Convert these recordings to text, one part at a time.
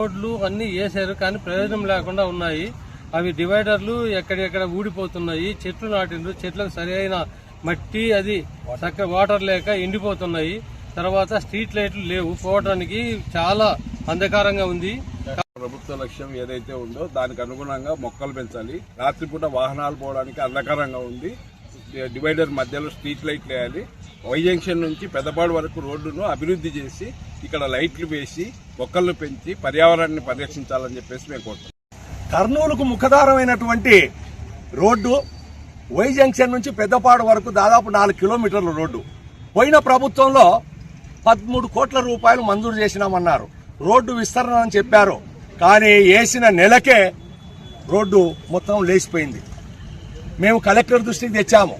రోడ్లు అన్నీ వేసారు కానీ ప్రయోజనం లేకుండా ఉన్నాయి. అవి డివైడర్లు ఎక్కడెక్కడ ఊడిపోతున్నాయి చెట్లు నాటిండ్రు చెట్లకు సరైన మట్టి అది చక్క వాటర్ లేక ఎండిపోతున్నాయి. తర్వాత స్ట్రీట్ లైట్లు లేవు పోవడానికి చాలా అంధకారంగా ఉంది. ప్రభుత్వ లక్ష్యం ఏదైతే ఉందో దానికి అనుగుణంగా మొక్కలు పెంచాలి. రాత్రిపూట వాహనాలు పోవడానికి అంధకారంగా ఉంది. డివైడర్ మధ్యలో స్ట్రీట్ లైట్లు వేయాలి. వై జంక్షన్ నుంచి పెద్దపాడు వరకు రోడ్డును అభివృద్ధి చేసి ఇక్కడ లైట్లు వేసి మొక్కలను పెంచి పర్యావరణాన్ని పరిరక్షించాలని చెప్పేసి మేము కోరుతున్నాం. కర్నూలుకు ముఖదారమైనటువంటి రోడ్డు వై జంక్షన్ నుంచి పెద్దపాడు వరకు దాదాపు నాలుగు కిలోమీటర్ల రోడ్డు. పోయిన ప్రభుత్వంలో పదమూడు కోట్ల రూపాయలు మంజూరు చేసినామన్నారు. రోడ్డు విస్తరణ అని చెప్పారు. కానీ వేసిన నెలకే రోడ్డు మొత్తం లేచిపోయింది. మేము కలెక్టర్ దృష్టికి తెచ్చాము.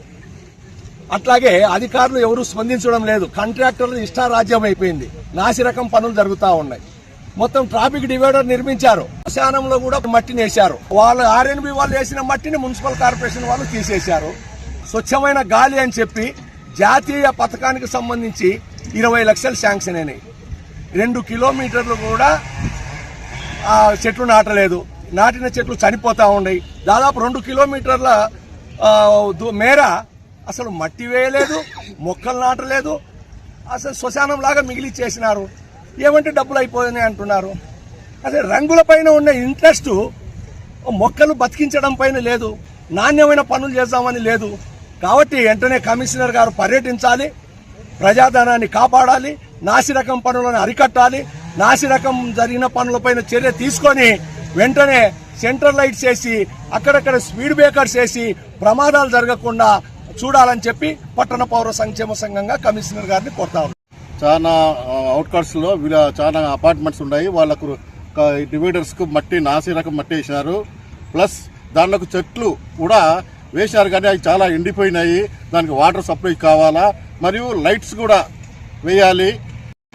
అట్లాగే అధికారులు ఎవరు స్పందించడం లేదు. కాంట్రాక్టర్లు ఇష్టారాజ్యం అయిపోయింది. నాసిరకం పనులు జరుగుతూ ఉన్నాయి. మొత్తం ట్రాఫిక్ డివైడర్ నిర్మించారు. శ్మశానంలో కూడా మట్టిని వేశారు వాళ్ళు ఆర్ఎన్బి వాళ్ళు వేసిన మట్టిని మున్సిపల్ కార్పొరేషన్ వాళ్ళు తీసేశారు. స్వచ్ఛమైన గాలి అని చెప్పి జాతీయ పథకానికి సంబంధించి ఇరవై లక్షలు శాంక్షన్ అయినాయి. రెండు కిలోమీటర్లు కూడా చెట్లు నాటలేదు. నాటిన చెట్లు చనిపోతూ ఉన్నాయి. దాదాపు రెండు కిలోమీటర్ల దు- మేర అసలు మట్టి వేయలేదు మొక్కలు నాటలేదు అసలు శ్మశానం లాగా మిగిలి చేసినారు ఏమంటే డబ్బులు అయిపోయినాయి అంటున్నారు. అదే రంగుల పైన ఉన్న ఇంట్రెస్ట్ మొక్కలు బతికించడం పైన లేదు నాణ్యమైన పనులు చేద్దామని లేదు. కాబట్టి వెంటనే కమిషనర్ గారు పర్యటించాలి ప్రజాధనాన్ని కాపాడాలి నాసిరకం పనులను అరికట్టాలి నాసిరకం జరిగిన పనులపైన చర్య తీసుకొని వెంటనే సెంటర్ లైట్స్ వేసి అక్కడక్కడ స్పీడ్ బ్రేకర్స్ వేసి ప్రమాదాలు జరగకుండా చూడాలని చెప్పి పట్టణ పౌర సంక్షేమ సంఘంగా కమిషనర్ గారిని కోరుతా. చాలా అవుట్కట్స్లో వీళ్ళ- చాలా అపార్ట్మెంట్స్ ఉన్నాయి. వాళ్ళకు డివైడర్స్కు మట్టి నాసి రకం మట్టి వేసినారు. ప్లస్ దాంట్లోకి చెట్లు కూడా వేశారు కానీ అవి చాలా ఎండిపోయినాయి. దానికి వాటర్ సప్లై కావాలా? మరియు లైట్స్ కూడా వేయాలి.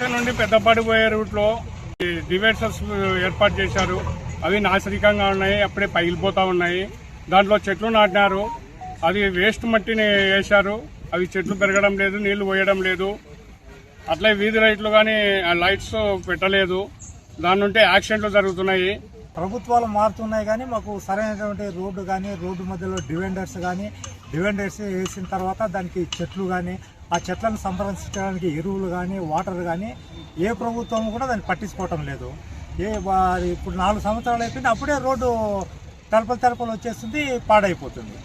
నుండి పెద్దపాటి పోయే రూట్లో ఈ డివైడర్స్ ఏర్పాటు చేశారు. అవి నాశరికంగా ఉన్నాయి అప్పుడే పగిలిపోతా ఉన్నాయి. దాంట్లో చెట్లు నాటినారు. అది వేస్ట్ మట్టిని వేశారు. అవి చెట్లు పెరగడం లేదు నీళ్ళు పోయడం లేదు. అట్లే వీధి లైట్లు కానీ లైట్స్ పెట్టలేదు. దాని నుండి యాక్సిడెంట్లు జరుగుతున్నాయి. ప్రభుత్వాలు మారుతున్నాయి కానీ మాకు సరైనటువంటి రోడ్డు కానీ రోడ్డు మధ్యలో డివెండర్స్ కానీ డివెండర్స్ వేసిన తర్వాత దానికి చెట్లు కానీ ఆ చెట్లను సంరక్షించడానికి ఎరువులు కానీ వాటర్ కానీ ఏ ప్రభుత్వం కూడా దాన్ని పట్టించుకోవటం లేదు. ఏ ఇప్పుడు నాలుగు సంవత్సరాలు అయిపోయింది అప్పుడే రోడ్డు తలపలు తలపలు వచ్చేస్తుంది పాడైపోతుంది.